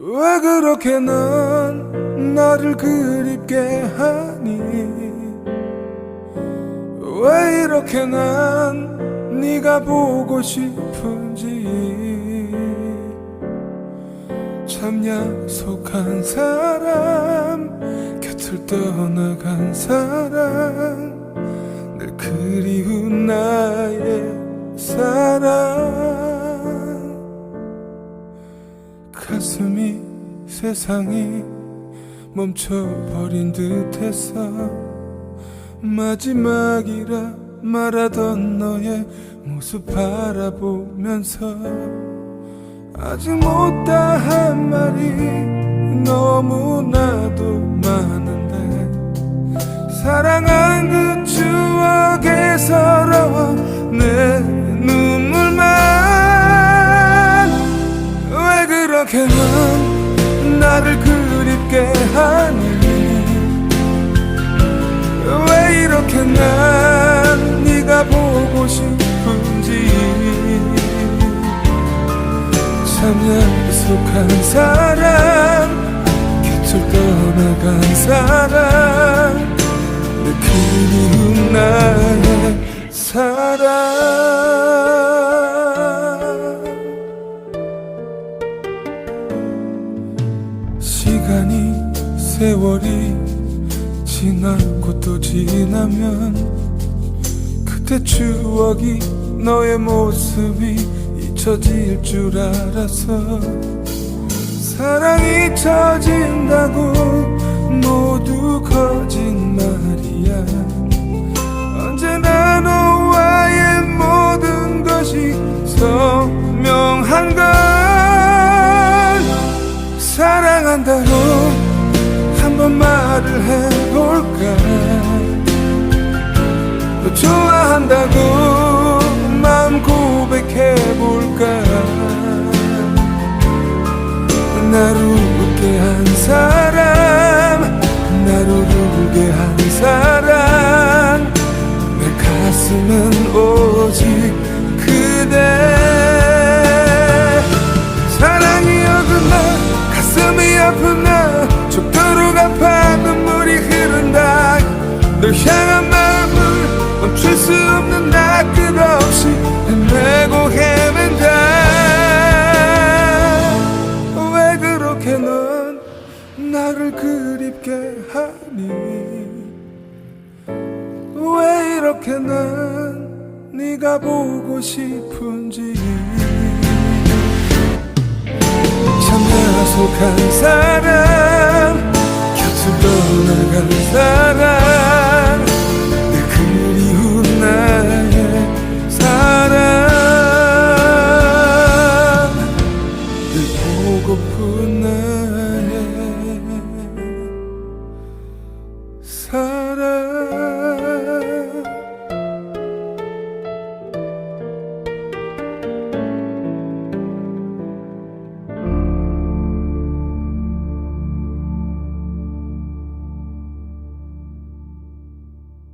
왜 그렇게 넌 나를 그립게 하니? 왜 이렇게 난 네가 보고 싶은지? 참 약속한 사람 곁을 떠나간 사람 늘 그리운 나의 사랑 세상이 멈춰버린 듯해서 마지막이라 말하던 너의 모습 바라보면서 아직 못다 한 말이 너무나도 많은데 사랑한 그 추억에 서러워 내 눈물만 왜 그렇게 넌 나를 그립게 하니 왜 이렇게 난 네가 보고 싶은지 참 약속한 사람 곁을 떠나간 사람 시간이 세월이 지나고 또 지나면 그때 추억이 너의 모습이 잊혀질 줄 알았어 사랑이 잊혀진다고 한다고 한번 말을 해볼까? 너 좋아한다고 마음 고백해볼까? 나를 웃게 한 사람 널 향한 마음을 멈출 수 없는 나 끝없이 헤매고 헤맨다. 왜 그렇게 넌 나를 그립게 하니? 왜 이렇게 난 네가 보고 싶은지? 참 약속한 사람